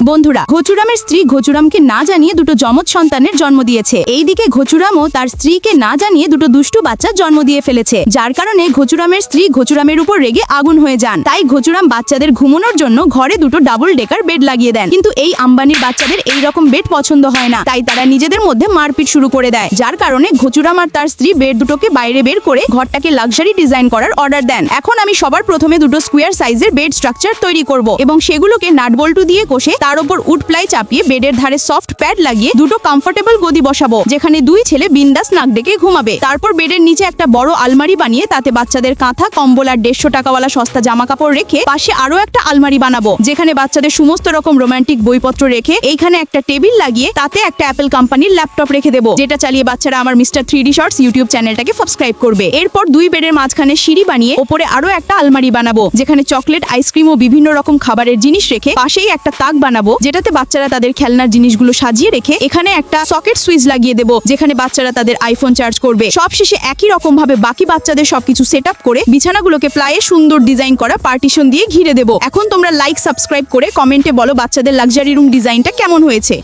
বন্ধুরা, ঘচুরামের স্ত্রী ঘচুরামকে না জানিয়ে দুটো যমজ সন্তানের জন্ম দিয়েছে। এইদিকে ঘচুরামও তার স্ত্রীকে না জানিয়ে দুটো দুষ্টু বাচ্চার জন্ম দিয়ে ফেলেছে। যার কারণে ঘচুরামের স্ত্রী ঘচুরামের উপর রেগে আগুন হয়ে যান। তাই ঘচুরাম বাচ্চাদের ঘুমানোর জন্য ঘরে দুটো ডাবল ডেকার বেড লাগিয়ে দেন। কিন্তু এই আম্বানির বাচ্চাদের এই রকম বেড পছন্দ হয় না। তাই তারা নিজেদের মধ্যে মারপিট শুরু করে দেয়। যার কারণে ঘচুরাম আর তার স্ত্রী বেড দুটোকে বাইরে বের করে ঘরটাকে লাক্সারি ডিজাইন করার অর্ডার দেন। এখন আমি সবার প্রথমে দুটো স্কোয়ার সাইজের বেড স্ট্রাকচার তৈরি করব এবং সেগুলোকে নাটবল্টু দিয়ে কষে তার উপর উড প্লাই চাপিয়ে বেডের ধারে সফট প্যাড লাগিয়ে দুটো কমফোর্টেবল গদি বসাবো, যেখানে দুই ছেলে বিন্দাস নাক ডেকে ঘুমাবে। তারপর বেডের নিচে একটা বড় আলমারি বানিয়ে তাতে বাচ্চাদের কাঁথা, কম্বল আর দেড়শো টাকাওয়ালা সস্তা জামা কাপড় রেখে পাশে আরও একটা আলমারি বানাবো, যেখানে বাচ্চাদের সমস্ত রকম রোমান্টিক বইপত্র রেখে এইখানে একটা টেবিল লাগিয়ে তাতে একটা অ্যাপেল কোম্পানির ল্যাপটপ রেখে দেবো, যেটা চালিয়ে বাচ্চারা আমার mister three D shorts YouTube চ্যানেলটাকে সাবস্ক্রাইব করবে। এরপর দুই বেডের মাঝখানে সিঁড়ি বানিয়ে ওপরে আরও একটা আলমারি বানাবো, যেখানে চকলেট আইসক্রিম ও বিভিন্ন রকম খাবারের জিনিস রেখে পাশেই একটা তাক বানাবো। যেটাতে বাচ্চারা তাদের খেলনার জিনিসগুলো সাজিয়ে রেখে এখানে একটা সকেট সুইচ লাগিয়ে দেবো, যেখানে বাচ্চারা তাদের আইফোন চার্জ করবে। সব শেষে একই রকম ভাবে বাকি বাচ্চাদের সবকিছু সেট করে বিছানাগুলোকে প্লায়ে সুন্দর ডিজাইন করা পার্টিশন দিয়ে ঘিরে দেবো। এখন তোমরা লাইক সাবস্ক্রাইব করে কমেন্টে বলো বাচ্চাদের লাক্সারি রুম ডিজাইনটা কেমন হয়েছে।